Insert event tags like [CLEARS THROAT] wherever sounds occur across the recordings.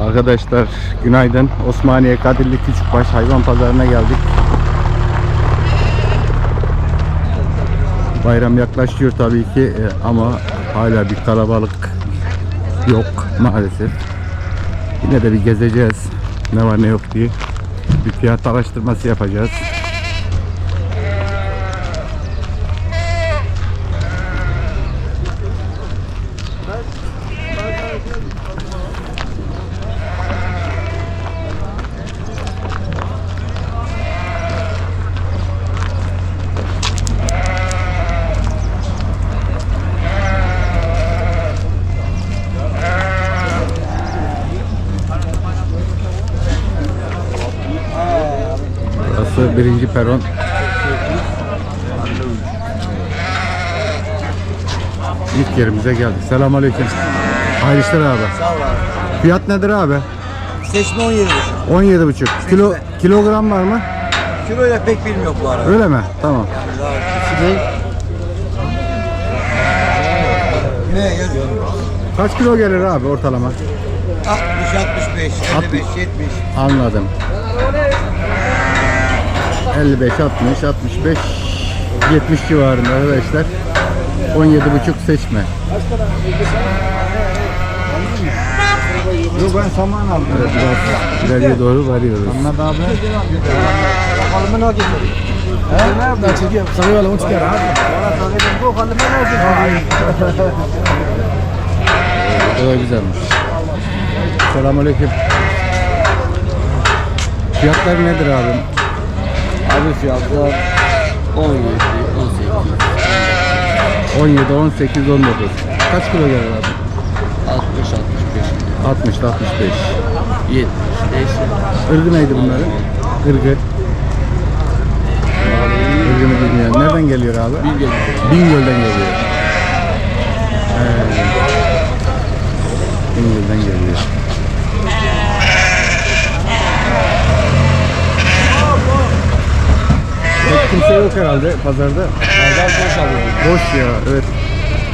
Arkadaşlar günaydın. Osmaniye Kadirli Küçükbaş Hayvan Pazarı'na geldik. Bayram yaklaşıyor tabii ki e, ama hala bir kalabalık yok maalesef. Yine de bir gezeceğiz. Ne var ne yok diye. Bir fiyat araştırması yapacağız. Burası birinci peron. İlk yerimize geldik. Selamünaleyküm. Hayırlı işler abi. Sağ ol abi. Fiyat nedir abi? Seçme 17 17,5. Kilo kilogram var mı? Kiloyla pek bilmiyor bu arada. Öyle mi? Tamam. Ne yazıyor? Kaç kilo gelir abi ortalama? 60, 65, 55, 70. Anladım. 55, 60, 65, 70 civarında arkadaşlar. 17,5 seçme. Yok ben saman aldım. Evet, biraz ileriye doğru varıyoruz. Anlat abi. Ne getirdi? He? Nerede? Çekiyorum. Sana yola uç gel abi. Bakalım ne getirdi? Bu da güzelmiş. Selamünaleyküm. Fiyatlar nedir abi? Abi fiyatlar 17, 18, 17, 18, 19. Kaç kilo gelir abi? 60, 65, 60, 65. 70 neyse. Irgı neydi bunların? Irgı. Irgını bilmeyen. Nereden geliyor abi? Geliyor. Bingöl'den geliyor. Ee, Bingöl'den geliyor. Kimse yok herhalde pazarda. Pazar boş abi. Boş ya evet.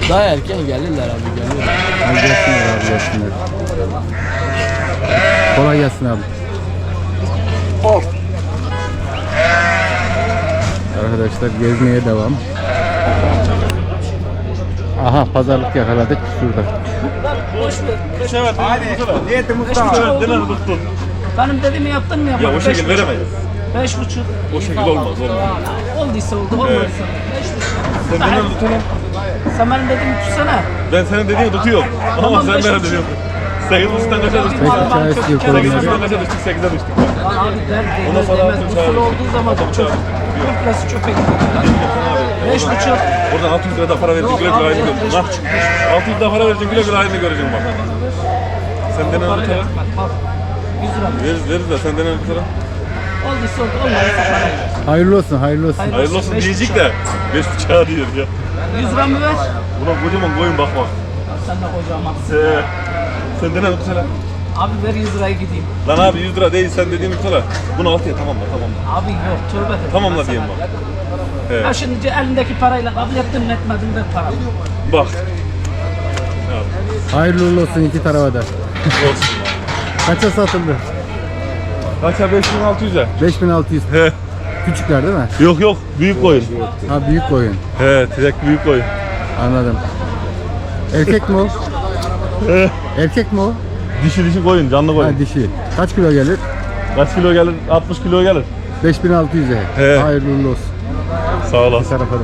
Daha erken gelirler abi geliyorlar. Hadi gelsinler abi gelsinler. Kolay gelsin abi. Arkadaşlar gezmeye devam. Aha pazarlık yakaladık şurada. Benim dediğimi yaptın mı yapmadın? Ya o şekil veremeyiz. Beş buçuk. O şekil olmaz, olmaz. Olduysa oldu, olmadıysa. Beş buçuk. Sen beni tutalım. Sen benim dediğimi tutsana. Ben senin dediğini tutuyorum. Ama sen beş beni buçuk. diyorsun. Sekiz buçuktan kaça düştük? Beş buçuğa çok istiyor kolay buçuktan kaça düştük? Sekize düştük. Lan abi der Ondan demez sonra demez. altın Usul çağırdı. olduğu zaman Altın komplesi çöpe gidiyor. Beş buçuk. Oradan 600 lira da para vereceksin güle güle beş göreceksin. buçuk, Bak 600 lira para vereceksin güle güle aydın göreceksin bak. Senden önce tutalım. Bak, Yüz lira. Veririz veririz de senden önce tutalım. Olduysa oldu, olmadıysa para ver. Hayırlı olsun hayırlı olsun. Hayırlı olsun Beş diyecek buçuğa. de 5 buçuğa diyor ya. Yüz lira mı ver? Buna kocaman koyun bakma. Sen de kocaman. Sen, senden önce tutalım. Abi ver yüz liraya gideyim. Lan abi 100 lira değil sen dediğini tutalım. Bunu altıya tamam mı tamam mı? Abi yok, tövbe de. Tamamla diyeyim bak. Evet. Ha şimdi elindeki parayla kabul ettin mi etmedin ver paramı. Bak. Hayırlı uğurlu olsun iki tarafa da. Olsun. Kaça satıldı? Kaça 5600'e? 5600. He. Küçükler değil mi? Yok yok büyük koyun. Ha büyük koyun. He tek büyük koyun. Anladım. Erkek mi o? He. Erkek mi o? Dişi dişi koyun canlı Ha koyun. dişi. Kaç kilo gelir? Kaç kilo gelir? 60 kilo gelir. 5600'e. He. Hayırlı uğurlu olsun. Sağ Bir olasın. tarafa da.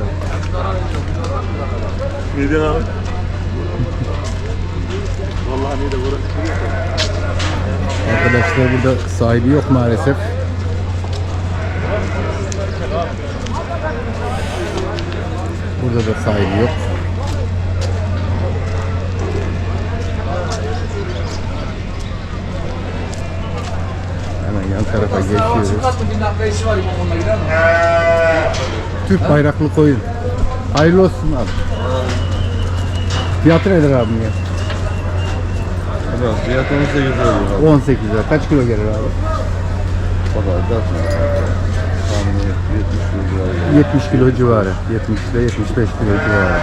Ne diyorsun abi? [LAUGHS] Arkadaşlar burada sahibi yok maalesef. Burada da sahibi yok. Hemen yan tarafa geçiyoruz. Türk bayraklı koyun. Hayırlı olsun abi. Fiyatı nedir abi ya? Biraz fiyat 18 lira 18 lira. Kaç kilo gelir abi? Valla dersin. Tahmini 70 lira civarı. 70 kilo civarı. 70 ile 75 kilo civarı.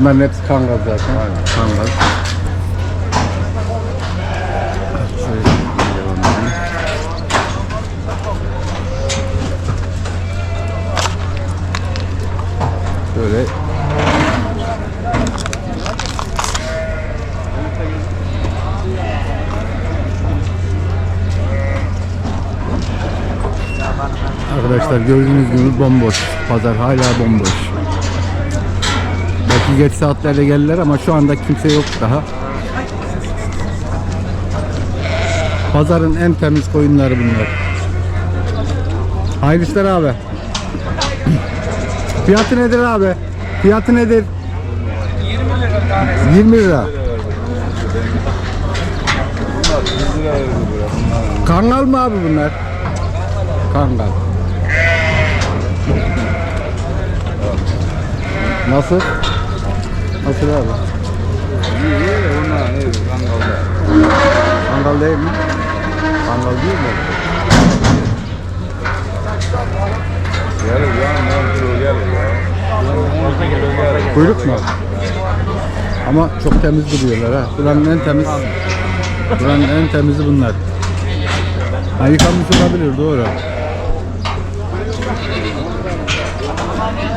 Bunların hepsi kangal zaten. Aynen. Kangal. Şöyle. Böyle Arkadaşlar gördüğünüz gibi bomboş. Pazar hala bomboş. Belki geç saatlerde geldiler ama şu anda kimse yok daha. Pazarın en temiz koyunları bunlar. Hayırlı işler abi. [CLEARS THROAT] Fiyatı nedir abi? Fiyatı nedir? 20 lira. Kangal mı abi bunlar? Kangal. Nasıl? Nasıl abi? İyi iyi onlar ne kangalda. Kangal değil mi? Kangal değil mi? Gelir ya ne kilo gelir ya. 10 kilo gelir. Kuyruk mu? Ama çok temiz duruyorlar ha. Buranın en temiz Buranın en temizi bunlar. Ha, yıkanmış olabilir doğru.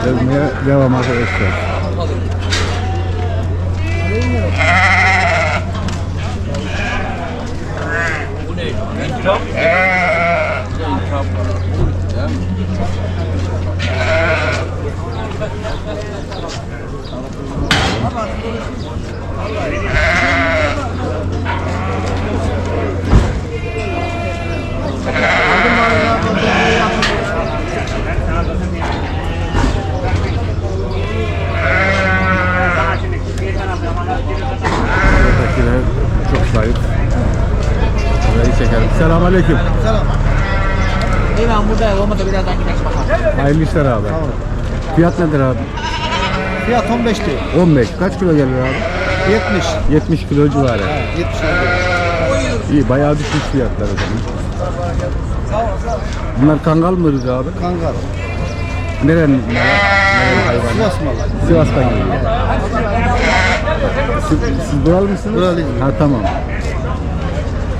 Gezmeye devam arkadaşlar. Buradakiler Selamünaleyküm. Selam. Ben buradayım. Olmadı birazdan gidelim bakalım. Hayırlı işler abi. Fiyat nedir abi? Fiyat 15 diyor. 15. Kaç kilo gelir abi? 70. 70 kilo civarı. 70 lira. İyi bayağı düşmüş fiyatlar o zaman. Bunlar kangal mı ırkı abi? Kangal. Nerenin? Nerenin hayvanı? Sivas malı. Sivas'tan geliyor. Siz, siz buralı mısınız? Buralıyım. Ha tamam.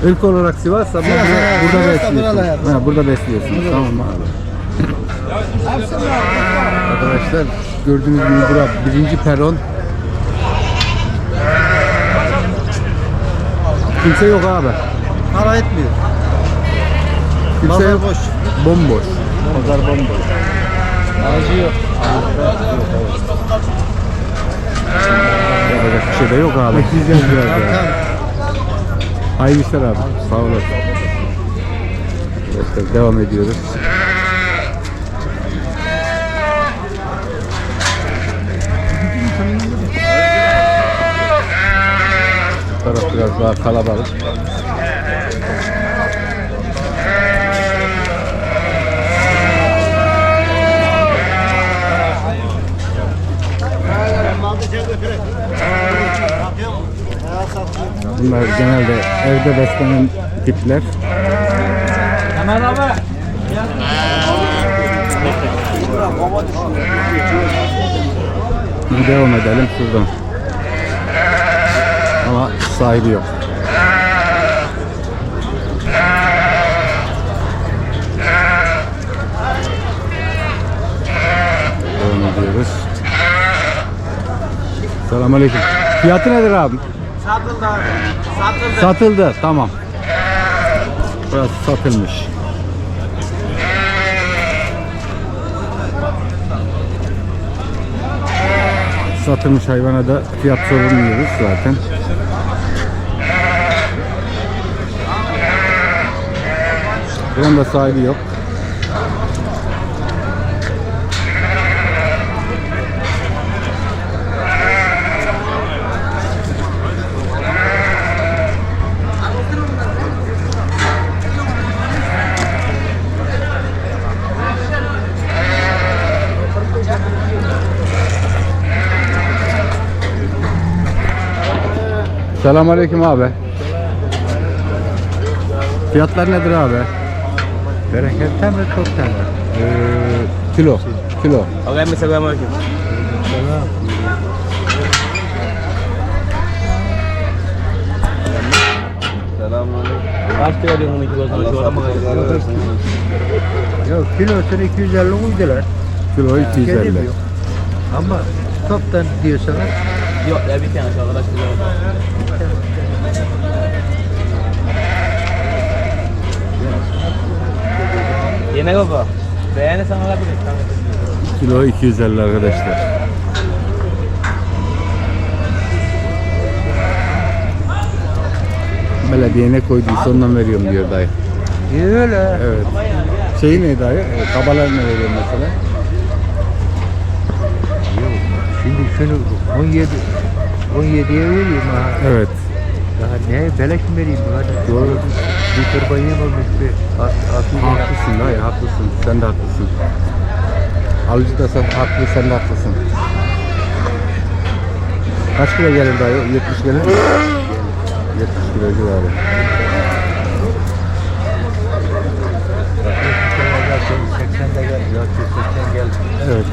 Irk olarak Sivas ama Sivas, burada, burada Sivas'ta besliyorsunuz. Ha, burada besliyorsunuz. Tamam abi. Arkadaşlar gördüğünüz gibi bura birinci peron. Kimse yok abi. Para etmiyor. Kimse Pazar yok. boş. Bomboş. Pazar bomboş. Aracı yok. Yapacak bir şey de yok abi. Bekleyeceğiz biraz ya. Hayırlı işler abi. Sağ olasın. Arkadaşlar devam ediyoruz. Taraf biraz daha kalabalık. Bunlar genelde evde beslenen tipler. Hemen abi. Bir devam edelim şuradan. Ama sahibi yok. Devam ediyoruz. Selamünaleyküm. Fiyatı nedir abi? Satıldı. Satıldı. Satıldı. Tamam. Burası satılmış. Satılmış hayvana da fiyat sorulmuyoruz zaten. Bunun da sahibi yok. Selamünaleyküm abi. Fiyatlar nedir abi? Bereketten mi çoktan? Ee, kilo. Kilo. Assalamualaikum. Selamünaleyküm. Kaç kilo diyorsun 12 kilo Allah sabırlar versin. Yok kilosunu 250 uydular. Kilo 250. Kedim yok. Ama toptan diyorsanız Yok ya bir tane şu arkadaş kilo. Yemek apa? Beğenirsen alabiliriz. Kilo 250 arkadaşlar. Belediye ne koyduysa ondan veriyorum diyor dayı. İyi öyle. Evet. Şeyi ne dayı? E, Kabalar ne veriyor mesela? Şimdi şunu 17 17'ye vereyim ha. Evet. Daha ne beleş mi vereyim hadi. Doğru. Bir torba yem olmuş bir at, atı Haklısın dayı haklısın. Sen de haklısın. Alıcı da sen haklı sen de haklısın. Kaç kilo gelir dayı? 70 gelir mi? 70 kilo civarı. Zaten 80'de gel. Ya 80 gel. Evet.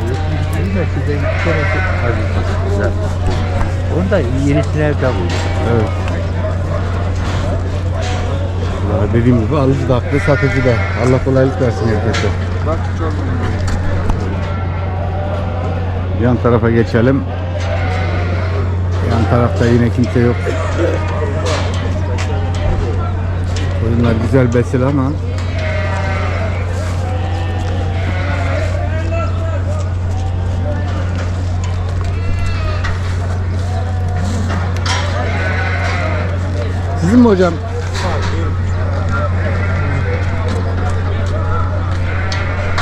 Değil mi? Size iki tanesi hazır. Güzel. Onu da yenisine. Evet. Ya dediğim gibi alıcı da haklı, satıcı da. Allah kolaylık versin herkese. Bak çok Yan tarafa geçelim. Yan tarafta yine kimse yok. Oyunlar güzel besil ama Sizin mi hocam?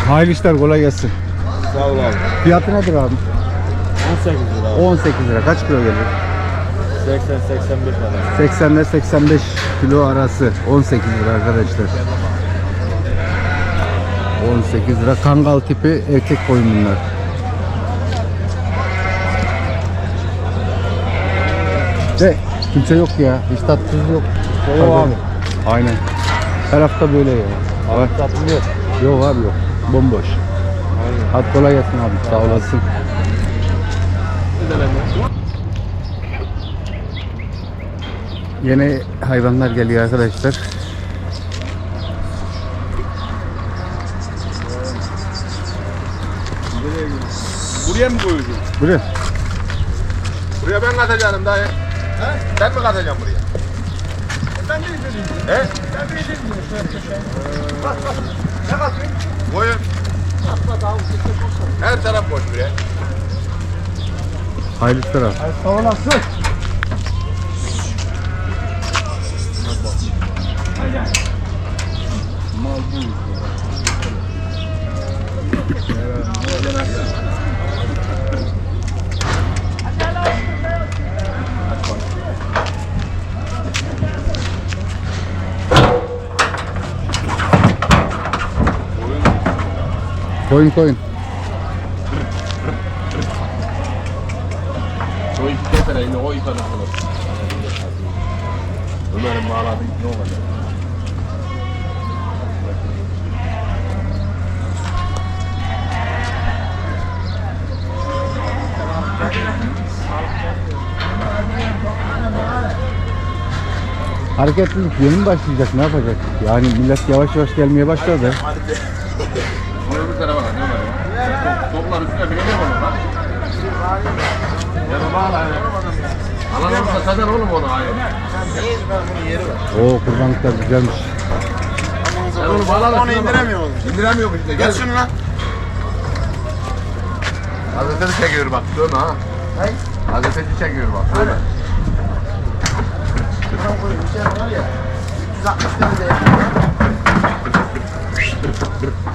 Hayırlı işler kolay gelsin. Sağ ol abi. Fiyatı nedir abi? 18 lira abi. 18 lira. Kaç kilo gelir? 80-85 lira. 80 ile 85 kilo arası. 18 lira arkadaşlar. 18 lira. Kangal tipi erkek koyun bunlar. De kimse yok ya. Hiç tatsız yok. Yok abi. Aynen. Her hafta böyle ya. Var. Tatlı yok. Yok abi yok. Bomboş. Hadi kolay gelsin abi. Sağ olasın. Yine hayvanlar geliyor arkadaşlar. Buraya mı koyuyorsun? Buraya. Buraya ben katacağım dayı. He? Sen mi katacaksın buraya? Ben de izleyeyim. He? Ben de izleyeyim. Bak bak. Ne katıyorsun? Koyun. Her taraf boş buraya. Hayırlı abi. Sağ olasın. Koyun koyun. O kefere yine o ifade kılır. Ömer'in bağladığı ne olacak? Hareketlilik yeni mi başlayacak? Ne yapacak? Yani millet yavaş yavaş gelmeye başladı. Öbür tarafa bak ne var ya? Toplar üstüne binecek onu lan. Ya ya. Alan olursa satan oğlum onu hayır. Oo kurbanlıklar güzelmiş. Sen onu bağla Onu indiremiyor İndiremiyor işte. Gel şunu lan. Gazeteci çekiyor bak. Dövme ha. Gazeteci çekiyor bak. Dövme.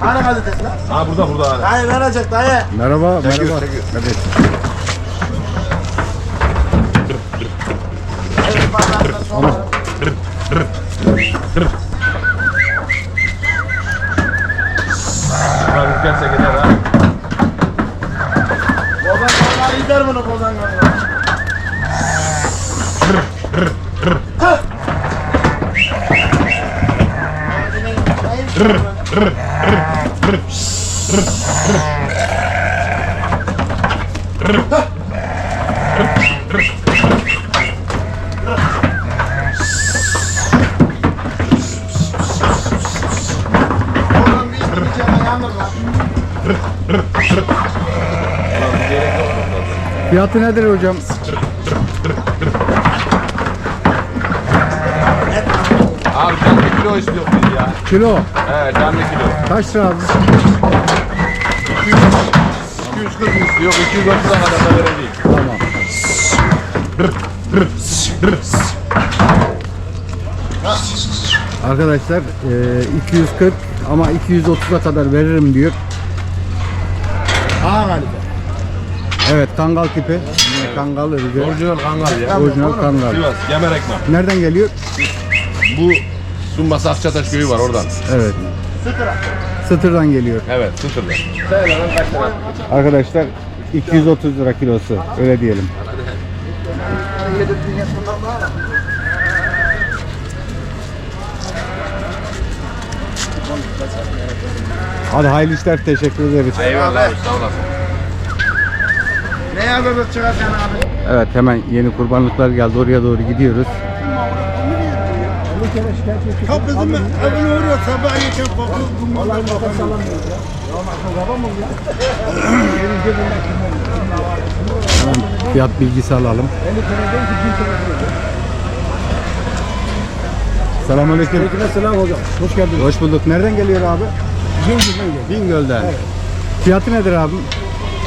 Hani gazetesi lan? Ha burada burada. Dayı verecek dayı. Merhaba, Çekiyor, merhaba. çekiyor. Evet. Fiyatı nedir hocam? Abi bir kilo istiyor biz ya. Kilo. He canlı kilo. Kaç lira abi? 240 üstü yok 230'a kadar da vereceğim. Tamam. Arkadaşlar e, 240 ama 230'a kadar veririm diyor. Ağa galiba. Evet kangal tipi. Kangal ırgı. Orijinal kangal ya. Orijinal kangal. Sivas, Gemer Ekmek. Nereden geliyor? Bu Sumbası Akçataş köyü var oradan. Evet. Sıtırdan geliyor. Evet, Sıtır'da. Söyle lan kaç lira? Arkadaşlar 230 lira kilosu öyle diyelim. Hadi hayırlı işler teşekkür ederiz. Eyvallah sağ olasın. Ne yapıyorsun çıkarsın abi? Evet hemen yeni kurbanlıklar geldi oraya doğru gidiyoruz. Ya bizim evine uğruyor sabah yiyken kokuyor. Alamıyor ya. Hemen fiyat bilgisi alalım. Selamünaleyküm. Selam hocam. Hoş geldin. Hoş bulduk. Nereden geliyor abi? Gel. Bingöl'den. Fiyatı nedir abi?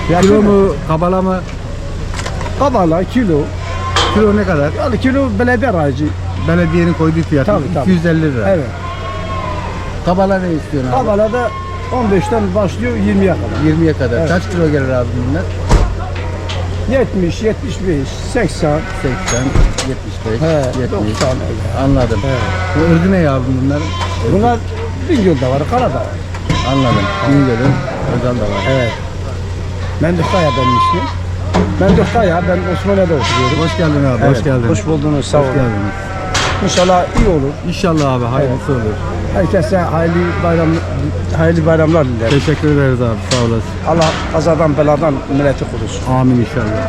Fiyatı Kilo mu, kabalama mı? Kabala kilo. Kilo ne kadar? Yani kilo belediye aracı. Belediyenin koyduğu fiyatı Tabii, tabii. 250 lira. Evet. Kabala ne istiyorsun abi? Kabala da 15'ten başlıyor 20'ye kadar. 20'ye kadar. Evet. Kaç kilo gelir abi bunlar? 70, 75, 80, 80, 75, he, 70. 90 öyle. Anladım. Bu ırgı ne abi bunların? Bunlar Bingöl'de var, Karada var. Anladım. Bingöl'ün özel de var. Evet. Menduk Kaya benim ismim. Menduk Kaya, ben Osmaniye'de oturuyorum. Hoş geldin abi. Hoş geldin. Hoş buldunuz, sağ Hoş olun. geldiniz. İnşallah iyi olur. İnşallah abi hayırlısı olur. Herkese hayırlı bayram hayırlı bayramlar dilerim. Teşekkür ederiz abi. Sağ olasın. Allah kazadan beladan milleti korusun. Amin inşallah.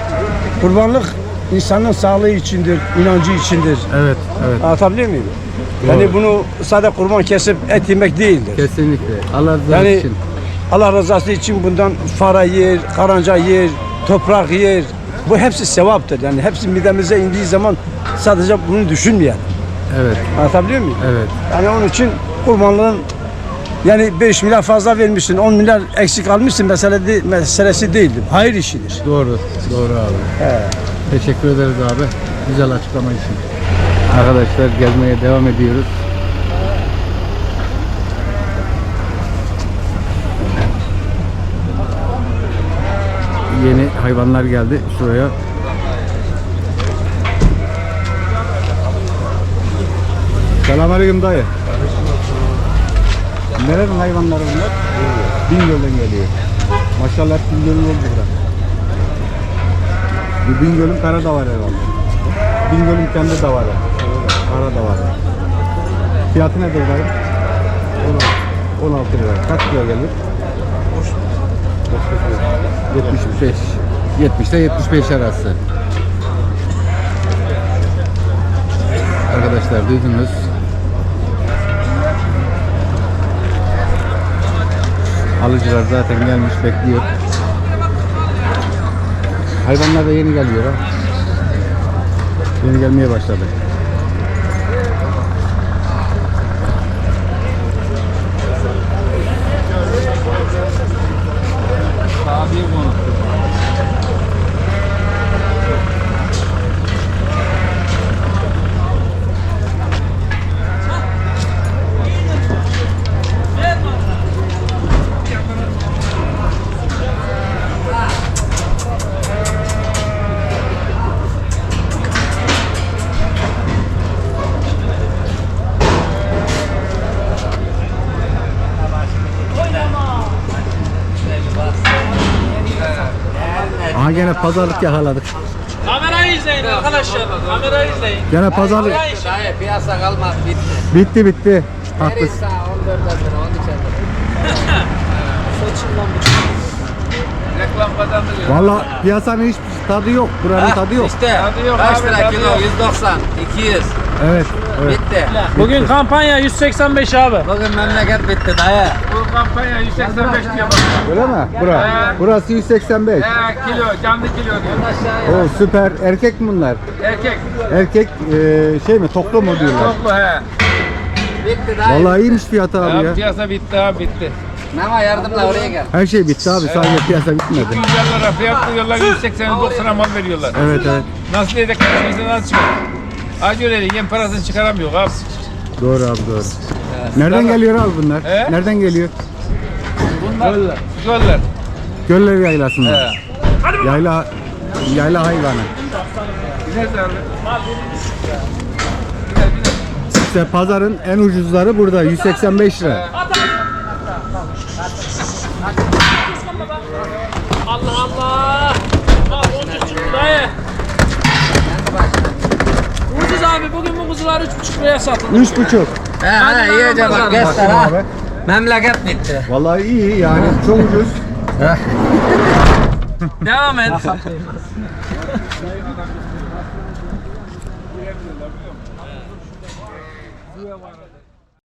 Kurbanlık insanın sağlığı içindir, inancı içindir. Evet, evet. Anlatabiliyor muyum? Doğru. Yani bunu sadece kurban kesip et yemek değildir. Kesinlikle. Allah rızası Yani için. Allah rızası için bundan fara yer, karınca yer, toprak yer. Bu hepsi sevaptır. Yani hepsi midemize indiği zaman sadece bunu düşünmeyelim. Evet, Anlatabiliyor muyum? evet. Yani onun için kurbanlığın yani 5 milyar fazla vermişsin, 10 milyar eksik almışsın mesele de, meselesi değildir. Hayır işidir. Doğru, doğru abi. He. Teşekkür ederiz abi. Güzel açıklama için. Arkadaşlar gezmeye devam ediyoruz. Yeni hayvanlar geldi şuraya. Selamünaleyküm dayı. Nerenin hayvanları bunlar? Bingöl'den geliyor. Maşallah hep Bingöl'ün oldu burada. Bu Bingöl'ün kara da var herhalde. Bingöl'ün kendi davarı. Kara davarı. Fiyatı nedir dayı? 16. 16 lira. Kaç kilo gelir? 75. 70 ile 75 arası. Arkadaşlar duydunuz. Alıcılar zaten gelmiş bekliyor. Hayvanlar da yeni geliyor. Yeni gelmeye başladı. Aha gene pazarlık yakaladık. Kamerayı izleyin arkadaşlar. Kamerayı izleyin. Gene pazarlık Dayı piyasa kalmaz bitti. bitti bitti. Haklısın. sağ 14 lira 13 lira. Reklam kazandırıyor. Valla piyasanın hiç tadı yok. Buranın tadı yok. İşte Tadı yok kaç abi, lira tadı kilo? yok. 190, 200. Evet. evet. Bitti. Bugün kampanya 185 abi. Bugün memleket bitti dayı. Bu kampanya 185 diyor bak. Öyle mi? Bura. Burası 185. He kilo, canlı kilo diyor. O süper. Erkek mi bunlar? Erkek. Erkek e, şey mi? Toklu mu diyorlar? Toplu he. Bitti dayı. Vallahi iyiymiş fiyatı abi Ya, ya. piyasa bitti abi bitti. Mama yardımla oraya gel. Her şey bitti abi. Sadece piyasa bitmedi. 200 lira fiyat veriyorlar 180 90'a mal veriyorlar. Evet evet. Nasıl edek karşımıza nasıl çıkar? Acı öyle yem parasını çıkaramıyor abi. Doğru abi doğru. Nereden geliyor abi bunlar? He? Nereden geliyor? Bunlar göller. Göller yaylasından. He. Yayla yayla hayvanı. Nerede abi? İşte pazarın en ucuzları burada 185 lira. Allah Allah. Bak ucuz çıktı dayı. Ucuz abi bugün bu kuzular 3,5 liraya satıldı. 3,5. He he iyice bak göster ha. abi. Memleket bitti. Vallahi iyi yani çok ucuz. Devam et.